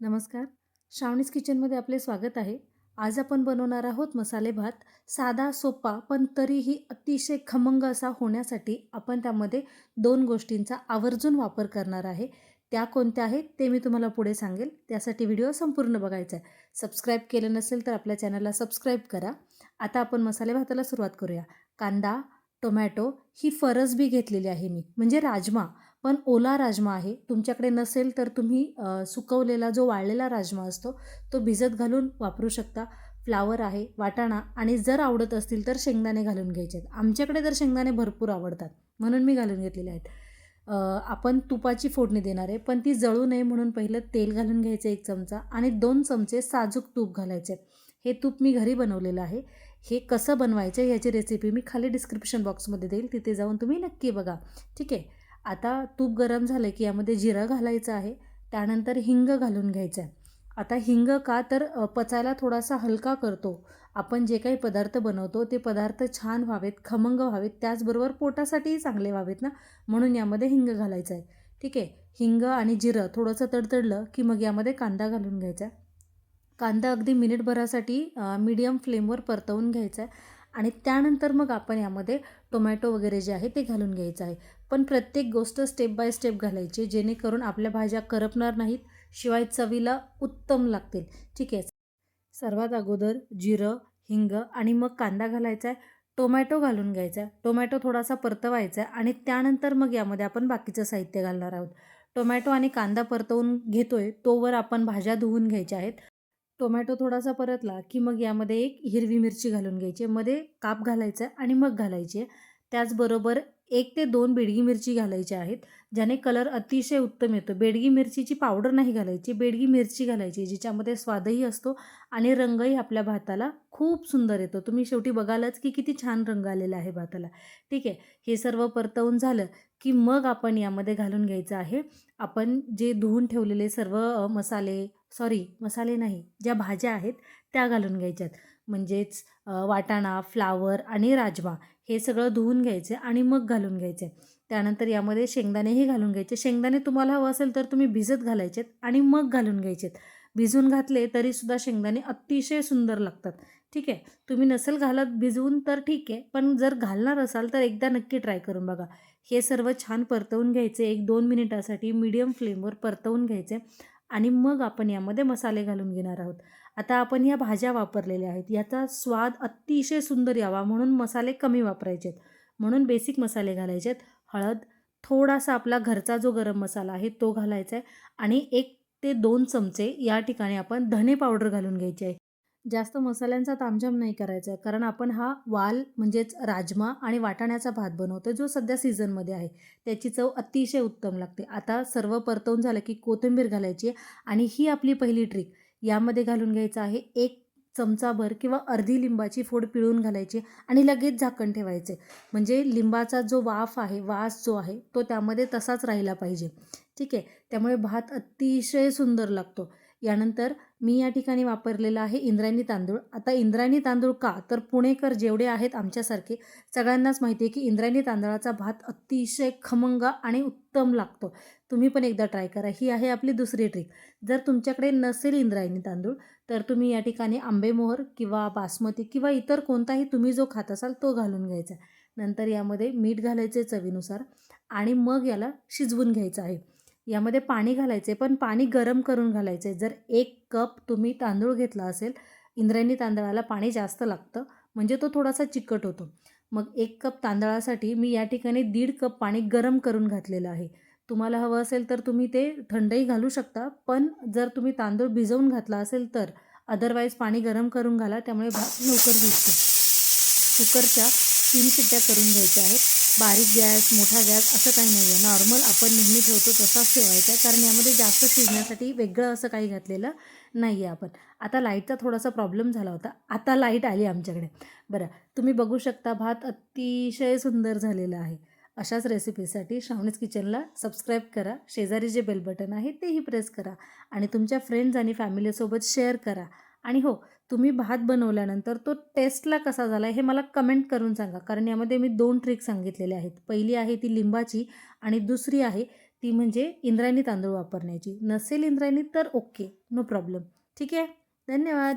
नमस्कार. श्रावणीज किचनमध्ये आपले स्वागत आहे. आज आपण बनवणार आहोत मसाले भात. साधा सोपा पण तरीही अतिशय खमंग असा होण्यासाठी आपण त्यामध्ये दोन गोष्टींचा आवर्जून वापर करणार आहे. त्या कोणत्या आहेत ते मी तुम्हाला पुढे सांगेल. त्यासाठी व्हिडिओ संपूर्ण बघायचा आहे. सबस्क्राईब केलं नसेल तर आपल्या चॅनलला सबस्क्राईब करा. आता आपण मसाले भाताला सुरुवात करूया. कांदा टोमॅटो ही फरसबी घेतलेली आहे मी. म्हणजे राजमा. पण ओला राजमा आहे. तुमच्याकडे नसेल तर तुम्ही सुकवलेला जो वाळलेला राजमा असतो तो भिजत घालून वापरू शकता. फ्लावर आहे वाटाणा आणि जर आवडत असतील तर शेंगदाणे घालून घ्यायचे आहेत. आमच्याकडे तर शेंगदाणे भरपूर आवडतात. म्हणून मी घालून घेतलेले आहेत. आपण तुपाची फोडणी देणार आहे पण ती जळू नये म्हणून पहिलं तेल घालून घ्यायचं एक चमचा आणि दोन चमचे साजूक तूप घालायचे हे तूप मी घरी बनवलेलं आहे. हे कसं बनवायचं याची रेसिपी मी खाली डिस्क्रिप्शन बॉक्समध्ये देईल. तिथे जाऊन तुम्ही नक्की बघा. ठीक आहे? आता तूप गरम झालं की यामध्ये जिरं घालायचं आहे त्यानंतर हिंग घालून घ्यायचं आहे. आता हिंग का तर पचायला थोडासा हलका करतो. आपण जे काही पदार्थ बनवतो ते पदार्थ छान व्हावेत खमंग व्हावेत त्याचबरोबर पोटासाठीही चांगले व्हावेत ना? म्हणून यामध्ये हिंग घालायचं आहे. ठीक आहे? हिंग आणि जिरं थोडंसं तडतडलं की मग यामध्ये कांदा घालून घ्यायचा आहे. कांदा अगदी मिनिटभरासाठी मीडियम फ्लेमवर परतवून घ्यायचा आहे. आणि त्यानंतर मग आपण यामध्ये टोमॅटो वगैरे जे आहे ते घालून घ्यायचं आहे. पण प्रत्येक गोष्ट स्टेप बाय स्टेप घालायची जेणेकरून आपल्या भाज्या करपणार नाहीत शिवाय चवीला उत्तम लागतील. ठीक आहे. सर्वात अगोदर जिरं हिंग आणि मग कांदा घालायचा आहे. टोमॅटो घालून घ्यायचा आहे. टोमॅटो थोडासा परतवायचा आहे आणि त्यानंतर मग यामध्ये आपण बाकीचं साहित्य घालणार आहोत. टोमॅटो आणि कांदा परतवून घेतोय तोवर आपण भाज्या धुवून घ्यायच्या आहेत. टोमॅटो थोडासा परतला की मग यामध्ये एक हिरवी मिरची घालून घ्यायची. मध्ये काप घालायचा आहे आणि मग घालायची. त्याचबरोबर एक ते दोन बेडगी मिरची घालायच्या आहेत ज्याने कलर अतिशय उत्तम येतो. बेडगी मिरचीची पावडर नाही घालायची. बेडगी मिरची घालायची जिच्यामध्ये स्वादही असतो आणि रंगही आपल्या भाताला खूप सुंदर येतो. तुम्ही शेवटी बघालच की किती छान रंग आलेला आहे भाताला. ठीक आहे? हे सर्व परतवून झालं की मग आपण यामध्ये घालून घ्यायचं आहे. आपण जे धुवून ठेवलेले सर्व मसाले सॉरी मसाले नाही ज्या भाज्या आहेत त्या घालून घ्यायच्यात. म्हणजेच वाटाणा फ्लावर आणि राजमा हे सगळं धुवून घ्यायचे आणि मग घालून घ्यायचे. त्यानंतर यामध्ये शेंगदाणेही घालून घ्यायचे. शेंगदाणे तुम्हाला हवं असेल तर तुम्ही भिजत घालायचेत आणि मग घालून घ्यायचेत. भिजून घातले तरीसुद्धा शेंगदाणे अतिशय सुंदर लागतात. ठीक आहे? तुम्ही नसेल घालत भिजवून तर ठीक आहे पण जर घालणार असाल तर एकदा नक्की ट्राय करून बघा. हे सर्व छान परतवून घ्यायचे. एक दोन मिनिटासाठी मीडियम फ्लेमवर परतवून घ्यायचे. आणि मग आपण यामध्ये मसाले घालून घेणार आहोत. आता आपण या भाज्या वापरलेल्या आहेत. याचा स्वाद अतिशय सुंदर यावा म्हणून मसाले कमी वापरायचे आहेत म्हणून बेसिक मसाले घालायचे आहेत हळद थोडासा आपला घरचा जो गरम मसाला आहे तो घालायचा आहे. आणि एक ते दोन चमचे या ठिकाणी आपण धने पावडर घालून घ्यायची आहे. जास्त मसाल्यांचा तामझाम नाही करायचा आहे. कारण आपण हा वाल म्हणजेच राजमा आणि वाटाण्याचा भात बनवतो जो सध्या सीझनमध्ये आहे. त्याची चव अतिशय उत्तम लागते. आता सर्व परतवून झालं की कोथिंबीर घालायची आहे आणि ही आपली पहिली ट्रिक यामध्ये घालून घ्यायचं आहे एक चमचाभर किंवा अर्धी लिंबाची फोड पिळून घालायची आणि लगेच झाकण ठेवायचे. म्हणजे लिंबाचा जो वाफ आहे वास जो आहे तो त्यामध्ये तसाच राहिला पाहिजे. ठीक आहे? त्यामुळे भात अतिशय सुंदर लागतो. यानंतर मी या ठिकाणी वापरलेला आहे इंद्रायणी तांदूळ. आता इंद्रायणी तांदूळ का? तर पुणेकर जेवढे आहेत आमच्यासारखे सगळ्यांनाच माहिती आहे की इंद्रायणी तांदळाचा भात अतिशय खमंग आणि उत्तम लागतो. तुम्ही पण एकदा ट्राय करा. ही आहे आपली दुसरी ट्रिक. जर तुमच्याकडे नसेल इंद्रायणी तांदूळ तर तुम्ही या ठिकाणी आंबेमोहर किंवा बासमती किंवा इतर कोणताही तुम्ही जो खात असाल तो घालून घ्यायचा. नंतर यामध्ये मीठ घालायचे चवीनुसार आणि मग याला शिजवून घ्यायचं आहे. यामध्ये पाणी घालायचे पण पाणी गरम करून घालायचे. जर एक कप तुम्ही तांदूळ घेतला असेल इंद्रायणी तांदळाला पाणी जास्त लागतं म्हणजे तो थोडासा चिकट होतो. मग एक कप तांदळासाठी मी या ठिकाणी दीड कप पाणी गरम करून घातलेलं आहे. तुम्हाला हवं असेल तर तुम्ही ते थंडही घालू शकता पण जर तुम्ही तांदूळ भिजवून घातला असेल तर. अदरवाईज पाणी गरम करून घाला त्यामुळे भात लवकर भिजतो. कुकरच्या तीन शिट्ट्या करून घ्यायच्या आहेत. बारीक गॅस मोठा गॅस असं काही नाही आहे नॉर्मल आपण नेहमी ठेवतो तसाच ठेवायचा आहे. कारण यामध्ये जास्त शिजण्यासाठी वेगळं असं काही घातलेलं नाही आहे आपण. आता लाईटचा थोडासा प्रॉब्लेम झाला होता. आता लाइट आली आमच्याकडे. बरं तुम्ही बघू शकता भात अतिशय सुंदर झालेला आहे. अशाच रेसिपीसाठी श्रावणीज किचनला सबस्क्राईब करा. शेजारी जे बेल बटन आहे तेही प्रेस करा. आणि तुमच्या फ्रेंड्स आणि फॅमिलीसोबत शेअर करा. आणि हो तुम्ही भात बनवल्यानंतर तो टेस्टला कसा झाला हे मला कमेंट करून सांगा. कारण यामध्ये मी दोन ट्रिक सांगितलेल्या आहेत. पहिली आहे ती लिंबाची आणि दुसरी आहे ती म्हणजे इंद्रायणी तांदूळ वापरण्याची. नसेल इंद्रायणी तर ओके नो प्रॉब्लेम ठीक आहे? धन्यवाद.